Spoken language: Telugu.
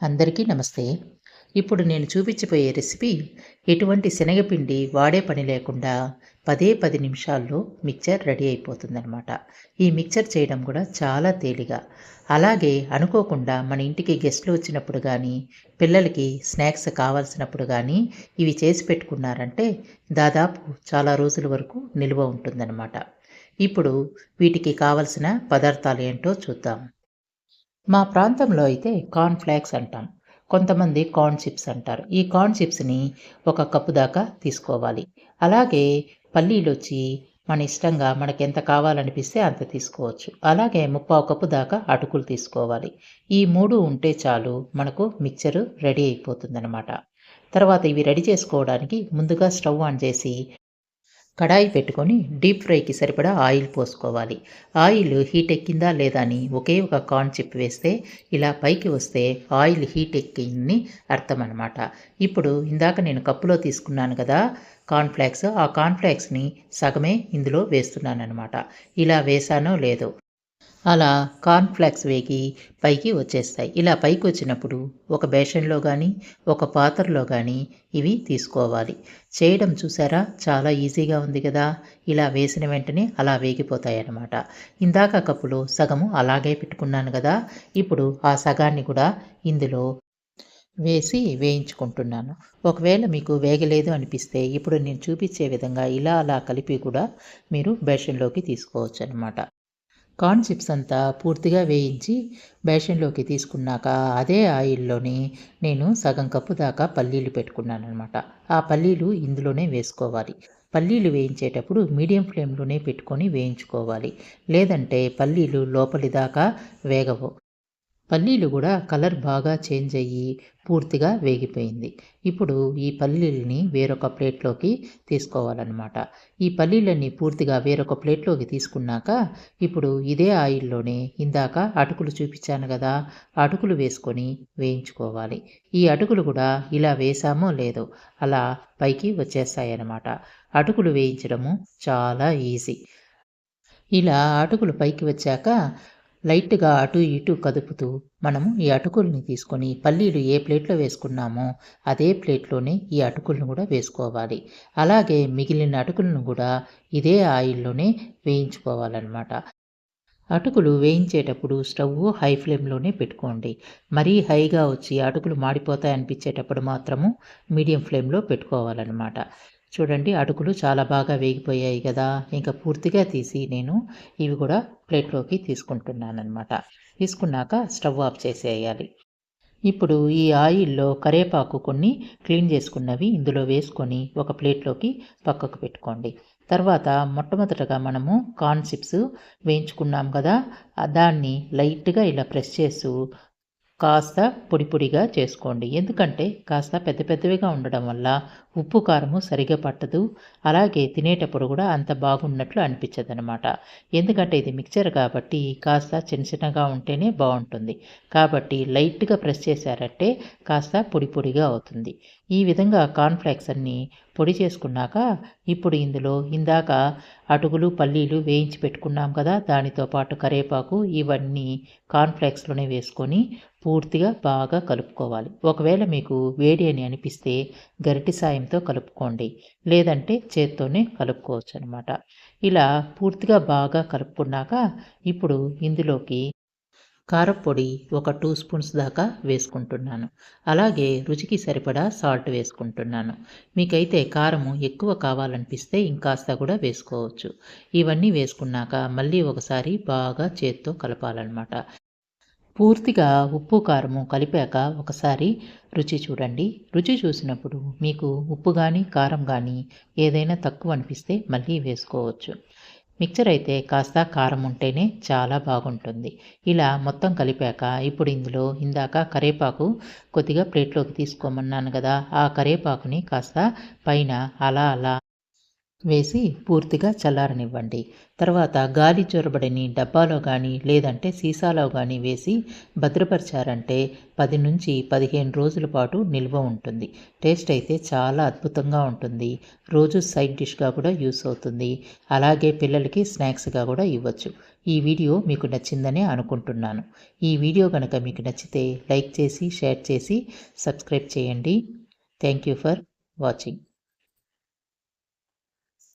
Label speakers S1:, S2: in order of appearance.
S1: అందరికీ నమస్తే. ఇప్పుడు నేను చూపించబోయే రెసిపీ ఎటువంటి శనగపిండి వాడే పని లేకుండా పదే పది నిమిషాల్లో మిక్చర్ రెడీ అయిపోతుందన్నమాట. ఈ మిక్చర్ చేయడం కూడా చాలా తేలిగా అలాగే అనుకోకుండా మన ఇంటికి గెస్ట్లు వచ్చినప్పుడు కానీ పిల్లలకి స్నాక్స్ కావాల్సినప్పుడు కానీ ఇవి చేసి పెట్టుకున్నారంటే దాదాపు చాలా రోజుల వరకు నిల్వ ఉంటుందన్నమాట. ఇప్పుడు వీటికి కావలసిన పదార్థాలు ఏంటో చూద్దాం. మా ప్రాంతంలో అయితే కార్న్ ఫ్లాక్స్ అంటాం. కొంతమంది కార్న్ చిప్స్ అంటారు. ఈ కార్న్ చిప్స్ని ఒక కప్పు దాకా తీసుకోవాలి. అలాగే పల్లీలు వచ్చి మన ఇష్టంగా మనకి ఎంత కావాలనిపిస్తే అంత తీసుకోవచ్చు. అలాగే ముప్పావు కప్పు దాకా అటుకులు తీసుకోవాలి. ఈ మూడు ఉంటే చాలు మనకు మిక్చరు రెడీ అయిపోతుందన్నమాట. తర్వాత ఇవి రెడీ చేసుకోవడానికి ముందుగా స్టవ్ ఆన్ చేసి కడాయి పెట్టుకొని డీప్ ఫ్రైకి సరిపడా ఆయిల్ పోసుకోవాలి. ఆయిల్ హీట్ ఎక్కిందా లేదా అని ఒకే ఒక కార్న్ చిప్ వేస్తే ఇలా పైకి వస్తే ఆయిల్ హీట్ ఎక్కిందని అర్థం అనమాట ఇప్పుడు ఇందాక నేను కప్పులో తీసుకున్నాను కదా కార్న్ఫ్లాక్స్ ఆ కార్న్ఫ్లాక్స్ని సగమే ఇందులో వేస్తున్నాను అనమాట ఇలా వేసానో లేదో అలా కార్న్ఫ్లాక్స్ వేగి పైకి వచ్చేస్తాయి. ఇలా పైకి వచ్చినప్పుడు ఒక బేషన్లో కానీ ఒక పాత్రలో కానీ ఇవి తీసుకోవాలి. చేయడం చూసారా? చాలా ఈజీగా ఉంది కదా? ఇలా వేసిన వెంటనే అలా వేగిపోతాయి అన్నమాట ఇందాక కప్పులో సగము అలాగే పెట్టుకున్నాను కదా? ఇప్పుడు ఆ సగాన్ని కూడా ఇందులో వేసి వేయించుకుంటున్నాను. ఒకవేళ మీకు వేగలేదు అనిపిస్తే ఇప్పుడు నేను చూపించే విధంగా ఇలా అలా కలిపి కూడా మీరు బేషన్లోకి తీసుకోవచ్చు అనమాట కార్న్ చిప్స్ అంతా పూర్తిగా వేయించి బేషన్లోకి తీసుకున్నాక అదే ఆయిల్లోని నేను సగం కప్పు దాకా పల్లీలు పెట్టుకున్నాను అనమాట ఆ పల్లీలు ఇందులోనే వేసుకోవాలి. పల్లీలు వేయించేటప్పుడు మీడియం ఫ్లేమ్లోనే పెట్టుకొని వేయించుకోవాలి. లేదంటే పల్లీలు లోపలి దాకా వేగవు. పల్లీలు కూడా కలర్ బాగా చేంజ్ అయ్యి పూర్తిగా వేగిపోయింది. ఇప్పుడు ఈ పల్లీలని వేరొక ప్లేట్లోకి తీసుకోవాలన్నమాట. ఈ పల్లీలన్నీ పూర్తిగా వేరొక ప్లేట్లోకి తీసుకున్నాక ఇప్పుడు ఇదే ఆయిల్లోనే ఇందాక అటుకులు చూపించాను కదా అటుకులు వేసుకొని వేయించుకోవాలి. ఈ అటుకులు కూడా ఇలా వేసామో లేదో అలా పైకి వచ్చేస్తాయన్నమాట. అటుకులు వేయించడము చాలా ఈజీ. ఇలా అటుకులు పైకి వచ్చాక లైట్గా అటు ఇటు కదుపుతూ మనము ఈ అటుకుల్ని తీసుకొని పల్లీలు ఏ ప్లేట్లో వేసుకున్నామో అదే ప్లేట్లోనే ఈ అటుకులను కూడా వేసుకోవాలి. అలాగే మిగిలిన అటుకులను కూడా ఇదే ఆయిల్లోనే వేయించుకోవాలన్నమాట. అటుకులు వేయించేటప్పుడు స్టవ్ హై ఫ్లేమ్లోనే పెట్టుకోండి. మరీ హైగా వచ్చి అటుకులు మాడిపోతాయి అనిపించేటప్పుడు మాత్రము మీడియం ఫ్లేమ్లో పెట్టుకోవాలన్నమాట. చూడండి అటుకులు చాలా బాగా వేగిపోయాయి కదా. ఇంకా పూర్తిగా తీసి నేను ఇవి కూడా ప్లేట్లోకి తీసుకుంటున్నాను అనమాట తీసుకున్నాక స్టవ్ ఆఫ్ చేసేయాలి. ఇప్పుడు ఈ ఆయిల్లో కరేపాకు కొన్ని క్లీన్ చేసుకున్నవి ఇందులో వేసుకొని ఒక ప్లేట్లోకి పక్కకు పెట్టుకోండి. తర్వాత మొట్టమొదటగా మనము కార్న్ చిప్స్ వేయించుకున్నాం కదా. దాన్ని లైట్గా ఇలా ప్రెస్ చేస్తూ కాస్త పొడి పొడిగా చేసుకోండి. ఎందుకంటే కాస్త పెద్ద పెద్దవిగా ఉండడం వల్ల ఉప్పు కారము సరిగా పట్టదు. అలాగే తినేటప్పుడు కూడా అంత బాగున్నట్లు అనిపించదు అనమాట ఎందుకంటే ఇది మిక్చర్ కాబట్టి కాస్త చిన్న చిన్నగా ఉంటేనే బాగుంటుంది. కాబట్టి లైట్గా ప్రెస్ చేశారంటే కాస్త పొడి పొడిగా అవుతుంది. ఈ విధంగా కాన్ఫ్లెక్స్ అన్ని పొడి చేసుకున్నాక ఇప్పుడు ఇందులో ఇందాక అటుకులు పల్లీలు వేయించి పెట్టుకున్నాం కదా దానితో పాటు కరేపాకు ఇవన్నీ కాన్ఫ్లెక్స్లోనే వేసుకొని పూర్తిగా బాగా కలుపుకోవాలి. ఒకవేళ మీకు వేడి అని అనిపిస్తే గరిటి సాయంతో కలుపుకోండి. లేదంటే చేత్తోనే కలుపుకోవచ్చు అనమాట ఇలా పూర్తిగా బాగా కలుపుకున్నాక ఇప్పుడు ఇందులోకి కారపొడి ఒక టూ స్పూన్స్ దాకా వేసుకుంటున్నాను. అలాగే రుచికి సరిపడా సాల్ట్ వేసుకుంటున్నాను. మీకైతే కారము ఎక్కువ కావాలనిపిస్తే ఇంకాస్త కూడా వేసుకోవచ్చు. ఇవన్నీ వేసుకున్నాక మళ్ళీ ఒకసారి బాగా చేత్తో కలపాలన్నమాట. పూర్తిగా ఉప్పు కారము కలిపాక ఒకసారి రుచి చూడండి. రుచి చూసినప్పుడు మీకు ఉప్పు కానీ కారం కానీ ఏదైనా తక్కువ అనిపిస్తే మళ్ళీ వేసుకోవచ్చు. మిక్చర్ అయితే కాస్త కారం ఉంటేనే చాలా బాగుంటుంది. ఇలా మొత్తం కలిపాక ఇప్పుడు ఇందులో ఇందాక కరేపాకు కొద్దిగా ప్లేట్లోకి తీసుకోమన్నాను కదా ఆ కరేపాకుని కాస్త పైన అలా అలా వేసి పూర్తిగా చల్లారనివ్వండి. తర్వాత గాలి చొరబడిని డబ్బాలో కానీ లేదంటే సీసాలో కానీ వేసి భద్రపరిచారంటే పది నుంచి పదిహేను రోజుల పాటు నిల్వ ఉంటుంది. టేస్ట్ అయితే చాలా అద్భుతంగా ఉంటుంది. రోజు సైడ్ డిష్గా కూడా యూస్ అవుతుంది. అలాగే పిల్లలకి స్నాక్స్గా కూడా ఇవ్వచ్చు. ఈ వీడియో మీకు నచ్చిందని అనుకుంటున్నాను. ఈ వీడియో కనుక మీకు నచ్చితే లైక్ చేసి షేర్ చేసి సబ్స్క్రైబ్ చేయండి. Thank you for watching.